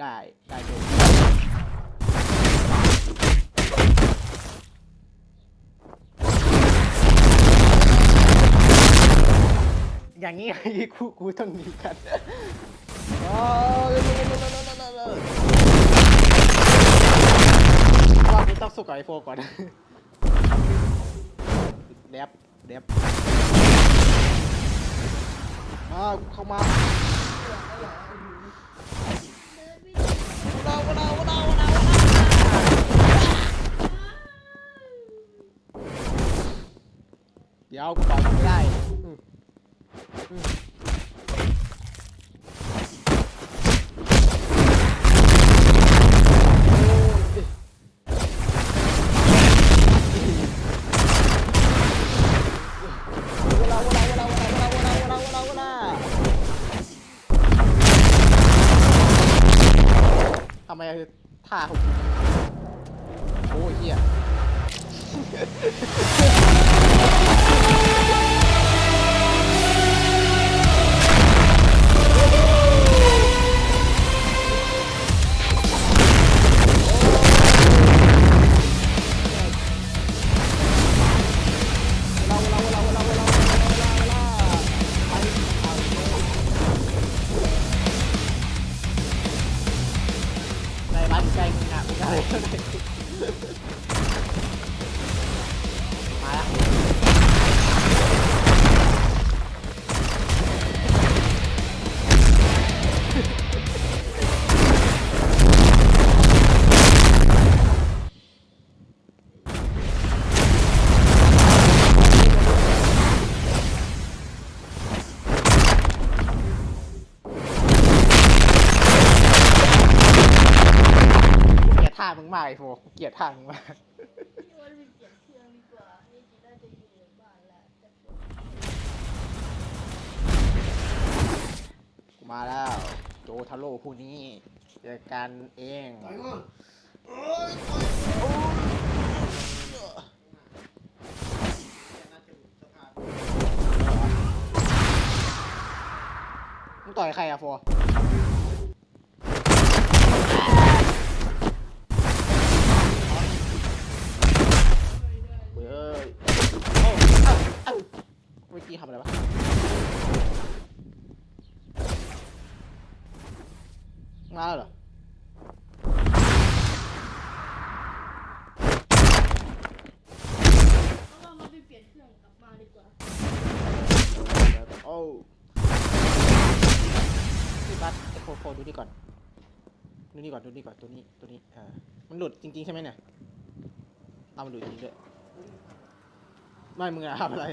ได้ได้ดูอย่างนี้กูกูต้องหนีกันอ๋อว่ากูต้องสู้กับไอโฟก่อนเดบเดบมาเข้ามาเรา ดี๋ยวกูต่อไม่ได้ทำไมท่าผมโอ้ยเฮีย มึงมากไอ้โฟเกลียดทางมากว่ามีเปลี่ยนเครื่องดีกว่านี่จีน่าจะอยู่ในบ้านแล้วแต่กูมาแล้ว โจทาโร่ผู้นี้เจอกันเองต่อยก่อนโอ้ยมึงต่อยใครอะโฟเฮ้ยเอ้าเอ้าเอ้าเมื่อกี้ทำอะไรวะ มาแล้วเหรอ เพราะว่ามันไปเปลี่ยนเครื่องกลับมาดีกว่า โอ้พี่บัสไอโฟโฟดูนี่ก่อน ดูนี่ก่อน ดูนี่ก่อน ตัวนี้ ตัวนี้ อ่า มันหลุดจริง ๆ ใช่ไหมเนี่ย เอามันหลุดจริงด้วย ไม่ มึงอะทำอะไร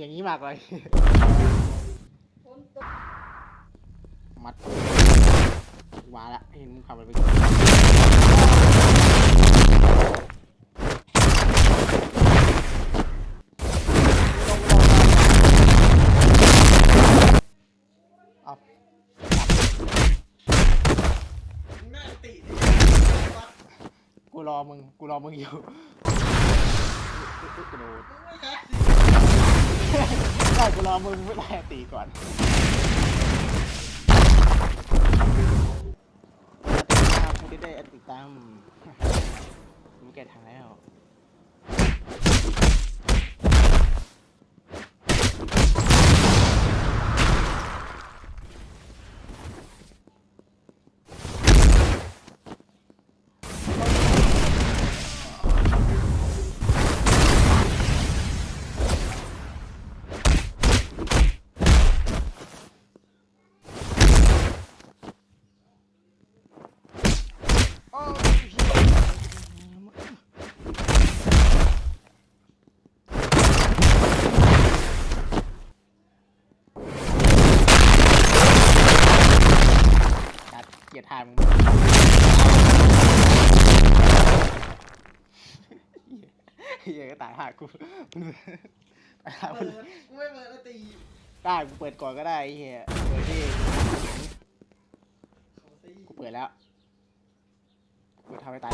อย่างนี้มากเลยมัดมาละเห็นมึงขับไปเอามึงแม่งติดิกูรอมึง กูรอมึงอยู่กระโดด ได้กูรอมึงไม่ได้ตีก่อนได้ได้ติดตามมึงแกทางแล้วายหากูตายหากูเปิดกูไม่เปิดแล้วตีได้กูเปิดก่อนก็ได้ไอ้เหี้ยเปิดที่เขาตีกูเปิดแล้วกูทำให้ตาย